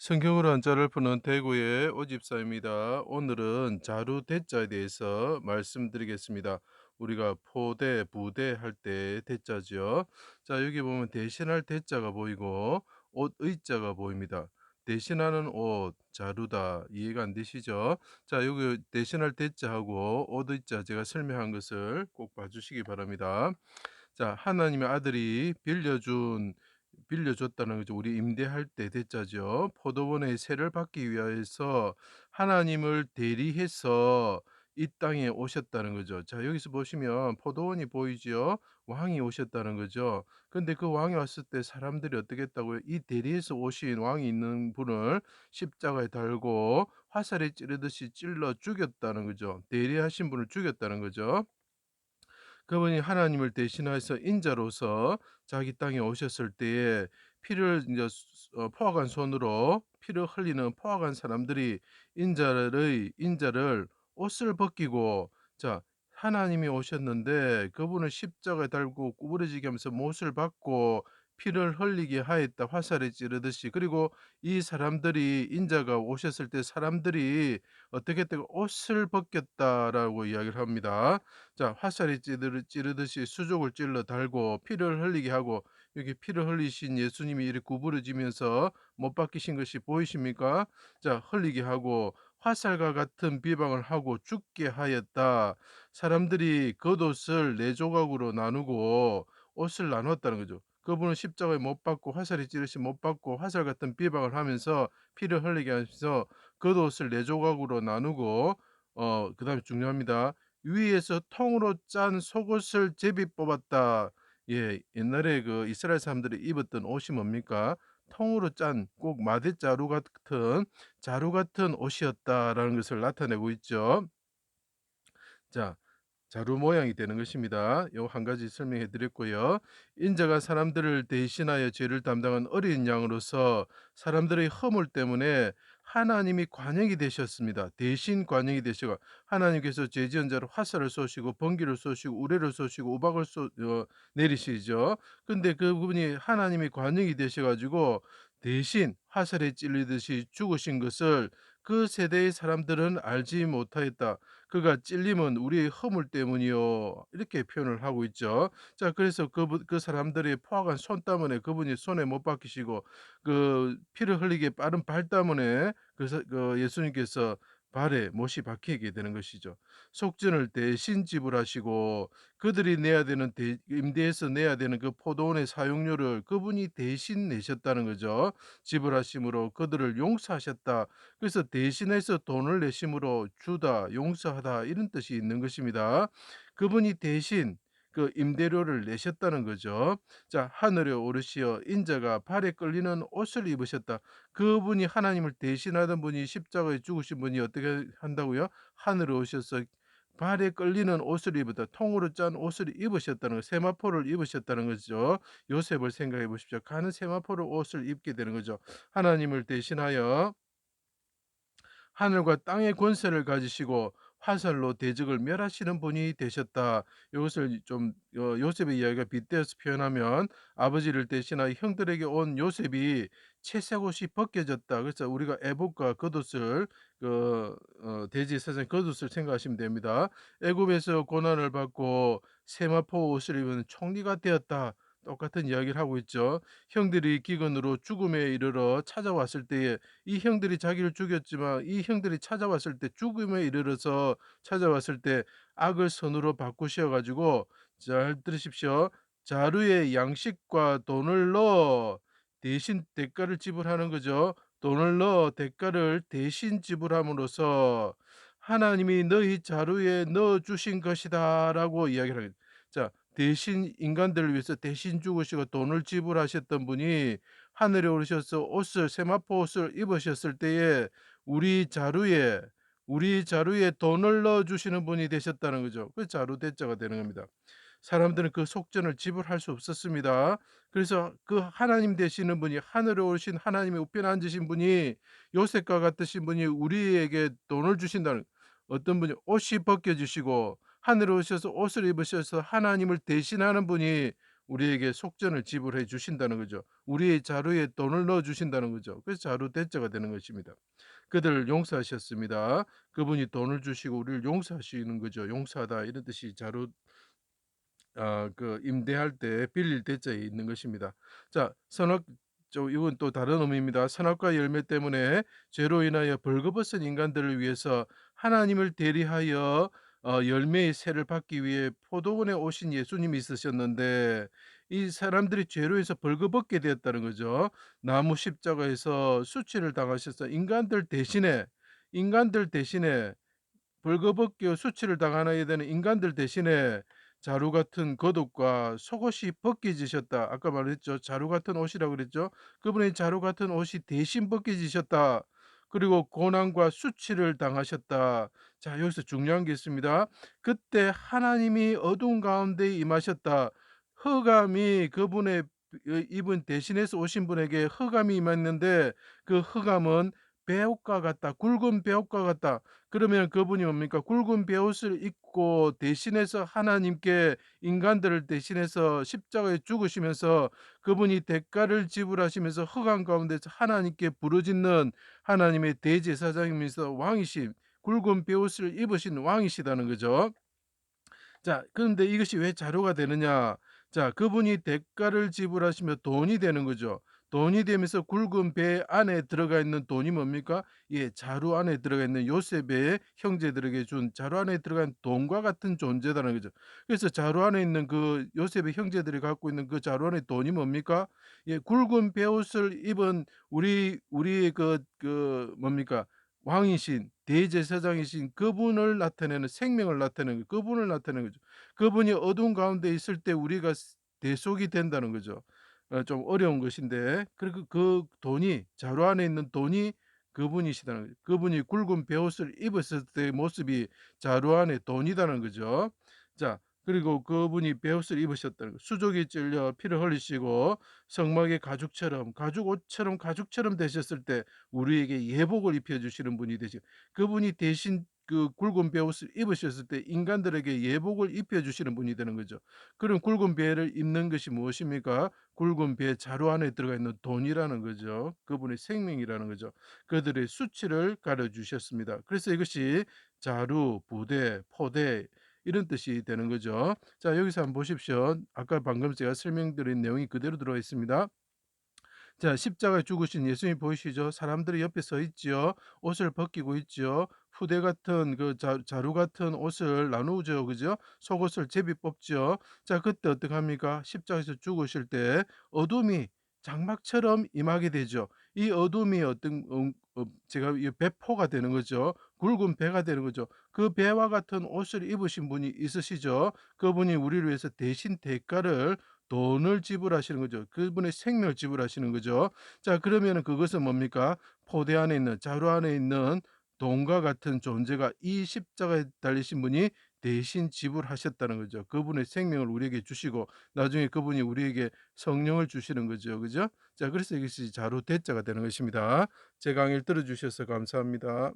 성경으로 한자를 푸는 대구의 오집사입니다. 오늘은 자루 대자에 대해서 말씀드리겠습니다. 우리가 포대, 부대 할 때 대자죠. 자, 여기 보면 대신할 대자가 보이고 옷 의자가 보입니다. 대신하는 옷, 자루다. 이해가 안 되시죠? 자, 여기 대신할 대자하고 옷 의자 제가 설명한 것을 꼭 봐주시기 바랍니다. 자, 하나님의 아들이 빌려준 빌려줬다는 거죠. 우리 임대할 때 대자죠. 포도원의 세를 받기 위하여서 하나님을 대리해서 이 땅에 오셨다는 거죠. 자, 여기서 보시면 포도원이 보이죠. 왕이 오셨다는 거죠. 근데 그 왕이 왔을 때 사람들이 어떻게 했다고요? 이 대리해서 오신 왕이 있는 분을 십자가에 달고 화살에 찌르듯이 찔러 죽였다는 거죠. 대리하신 분을 죽였다는 거죠. 그분이 하나님을 대신해서 인자로서 자기 땅에 오셨을 때에 피를 이제 어 포악한 손으로 피를 흘리는 포악한 사람들이 인자의 인자를 옷을 벗기고 자 하나님이 오셨는데 그분을 십자가에 달고 구부러지게 하면서 못을 받고 피를 흘리게 하였다 화살에 찌르듯이 그리고 이 사람들이 인자가 오셨을 때 사람들이 어떻게 했다고 옷을 벗겼다라고 이야기를 합니다. 자 찌르 찌르듯이 수족을 찔러 달고 피를 흘리게 하고 여기 피를 흘리신 예수님이 이렇게 구부러지면서 못 박히신 것이 보이십니까? 자 흘리게 하고 화살과 같은 비방을 하고 죽게 하였다. 사람들이 겉옷을 네 조각으로 나누고 옷을 나눴다는 거죠. 그분은 십자가에 못 박고 화살이 찌르시 못 박고 화살 같은 비방을 하면서 피를 흘리게 하면서 겉옷을 네 조각으로 나누고 어 그다음에 중요합니다. 위에서 통으로 짠 속옷을 제비 뽑았다. 예, 옛날에 그 이스라엘 사람들이 입었던 옷이 뭡니까? 통으로 짠 꼭 마대 자루 같은 자루 같은 옷이었다라는 것을 나타내고 있죠. 자, 자루 모양이 되는 것입니다. 요 한 가지 설명해 드렸고요. 인자가 사람들을 대신하여 죄를 담당한 어린 양으로서 사람들의 허물 때문에 하나님이 관영이 되셨습니다. 대신 관영이 되시고 하나님께서 죄 지은 자로 화살을 쏘시고 번기를 쏘시고 우레를 쏘시고 우박을 쏘 어 내리시죠. 근데 그분이 하나님이 관영이 되셔 가지고 대신 화살에 찔리듯이 죽으신 것을 그 세대의 사람들은 알지 못하였다. 그가 찔림은 우리의 허물 때문이요. 이렇게 표현을 하고 있죠. 자, 그래서 그분 그 사람들의 포악한 손 때문에 그분이 손에 못 박히시고 그 피를 흘리게 빠른 발 때문에 그래서 그 예수님께서 발에 못이 박히게 되는 것이죠. 속전을 대신 지불하시고 그들이 내야 되는 대, 임대해서 내야 되는 그 포도원의 사용료를 그분이 대신 내셨다는 거죠. 지불하심으로 그들을 용서하셨다. 그래서 대신해서 돈을 내심으로 주다, 용서하다 이런 뜻이 있는 것입니다. 그분이 대신 그 임대료를 내셨다는 거죠. 자, 하늘에 오르시어 인자가 발에 끌리는 옷을 입으셨다. 그분이 하나님을 대신하던 분이 십자가에 죽으신 분이 어떻게 한다고요? 하늘에 오셔서 발에 끌리는 옷을 입었다. 통으로 짠 옷을 입으셨다는 거. 세마포를 입으셨다는 거죠. 요셉을 생각해 보십시오. 가는 세마포를 옷을 입게 되는 거죠. 하나님을 대신하여 하늘과 땅의 권세를 가지시고 화살로 대적을 멸하시는 분이 되셨다. 이것을 좀 어, 요셉의 이야기가 빗대어서 표현하면 아버지를 대신하여 형들에게 온 요셉이 채색 옷이 벗겨졌다. 그래서 우리가 애복과 겉옷을 그 어, 대지 세상 겉옷을 생각하시면 됩니다. 애굽에서 고난을 받고 세마포 옷을 입은 총리가 되었다. 똑같은 이야기를 하고 있죠. 형들이 기근으로 죽음에 이르러 찾아왔을 때에 이 형들이 자기를 죽였지만 이 형들이 찾아왔을 때 죽음에 이르러서 찾아왔을 때 악을 선으로 바꾸셔 가지고 잘 들으십시오. 자루에 양식과 돈을 넣어 대신 대가를 지불하는 거죠. 돈을 넣어 대가를 대신 지불함으로써 하나님이 너희 자루에 넣어 주신 것이다라고 이야기를 하겠 자, 대신 인간들을 위해서 대신 죽으시고 돈을 지불하셨던 분이 하늘에 오르셔서 옷을 세마포 옷을 입으셨을 때에 우리 자루에 우리 자루에 돈을 넣어 주시는 분이 되셨다는 거죠. 그 자루 대자가 되는 겁니다. 사람들은 그 속전을 지불할 수 없었습니다. 그래서 그 하나님 되시는 분이 하늘에 오신 하나님의 우편에 앉으신 분이 요셉과 같으신 분이 우리에게 돈을 주신다는 어떤 분이 옷이 벗겨 주시고 하늘에 오셔서 옷을 입으셔서 하나님을 대신하는 분이 우리에게 속전을 지불해 주신다는 거죠. 우리의 자루에 돈을 넣어 주신다는 거죠. 그래서 자루 대자가 되는 것입니다. 그들을 용서하셨습니다. 그분이 돈을 주시고 우리를 용서하시는 거죠. 용서하다 이런 뜻이 자루 아 그 임대할 때 빌릴 대자에 있는 것입니다. 자 선악 저 이건 또 다른 의미입니다. 선악과 열매 때문에 죄로 인하여 벌거벗은 인간들을 위해서 하나님을 대리하여 어 열매의 세를 받기 위해 포도원에 오신 예수님이 있으셨는데 이 사람들이 죄로 인해서 벌거벗게 되었다는 거죠. 나무 십자가에서 수치를 당하셔서 인간들 대신에 인간들 대신에 벌거벗겨 수치를 당하여야 되는 인간들 대신에 자루 같은 겉옷과 속옷이 벗겨지셨다. 아까 말했죠. 자루 같은 옷이라고 그랬죠. 그분의 자루 같은 옷이 대신 벗겨지셨다. 그리고 고난과 수치를 당하셨다. 자, 여기서 중요한 게 있습니다. 그때 하나님이 어두운 가운데 임하셨다. 흑암이 그분의 이 이분 대신해서 오신 분에게 흑암이 임했는데 그 흑암은 베옷과 같다. 굵은 베옷과 같다. 그러면 그분이 뭡니까? 굵은 베옷을 입고 대신해서 하나님께 인간들을 대신해서 십자가에 죽으시면서 그분이 대가를 지불하시면서 흑암 가운데서 하나님께 부르짖는 하나님의 대제사장이면서 왕이신 굵은 베옷을 입으신 왕이시다는 거죠. 자 그런데 이것이 왜 자료가 되느냐? 자 그분이 대가를 지불하시며 돈이 되는 거죠. 돈이 되면서 굵은 배 안에 들어가 있는 돈이 뭡니까? 예 자루 안에 들어가 있는 요셉의 형제들에게 준 자루 안에 들어간 돈과 같은 존재라는 거죠. 그래서 자루 안에 있는 그 요셉의 형제들이 갖고 있는 그 자루 안에 돈이 뭡니까? 예 굵은 베옷을 입은 우리 우리의 그그 뭡니까? 왕이신 대제사장이신 그분을 나타내는 생명을 나타내는 그분을 나타내는 거죠. 그분이 어두운 가운데 있을 때 우리가 스 대속이 된다는 거죠. 어 좀 어려운 것인데 그리고 그 돈이 자루 안에 있는 돈이 그분이시다는 거죠. 그분이 굵은 베옷을 입었을 때의 모습이 자루 안에 돈이다는 거죠. 자 그리고 그분이 베옷을 입으셨다는 거. 수족이 찔려 피를 흘리시고 성막의 가죽처럼 가죽 옷처럼 가죽처럼 되셨을 때 우리에게 예복을 입혀 주시는 분이 되시 그분이 대신 그 굵은 베옷을 입으셨을 때 인간들에게 예복을 입혀 주시는 분이 되는 거죠. 그럼 굵은 베를 입는 것이 무엇입니까? 굵은 베 자루 안에 들어가 있는 돈이라는 거죠. 그분의 생명이라는 거죠. 그들의 수치를 가려 주셨습니다. 그래서 이것이 자루, 부대, 포대 이런 뜻이 되는 거죠. 자 여기서 한번 보십시오. 아까 방금 제가 설명드린 내용이 그대로 들어가 있습니다. 자 십자가에 죽으신 예수님 보이시죠? 사람들이 옆에 서 있지요. 옷을 벗기고 있지요. 후대 같은 그자 자루 같은 옷을 나누죠. 그죠? 속옷을 제비 뽑지요. 자 그때 어떡합니까? 십자가에서 죽으실 때 어둠이 장막처럼 임하게 되죠. 이 어둠이 어떤 음 어 제가 이 배포가 되는 거죠. 굵은 배가 되는 거죠. 그 배와 같은 옷을 입으신 분이 있으시죠. 그분이 우리를 위해서 대신 대가를 돈을 지불하시는 거죠. 그분의 생명을 지불하시는 거죠. 자 그러면은 그것은 뭡니까? 포대 안에 있는 자루 안에 있는 돈과 같은 존재가 이 십자가에 달리신 분이 대신 지불하셨다는 거죠. 그분의 생명을 우리에게 주시고 나중에 그분이 우리에게 성령을 주시는 거죠. 그죠? 자 그래서 이것이 자루 대자가 되는 것입니다. 제 강의를 들어 주셔서 감사합니다.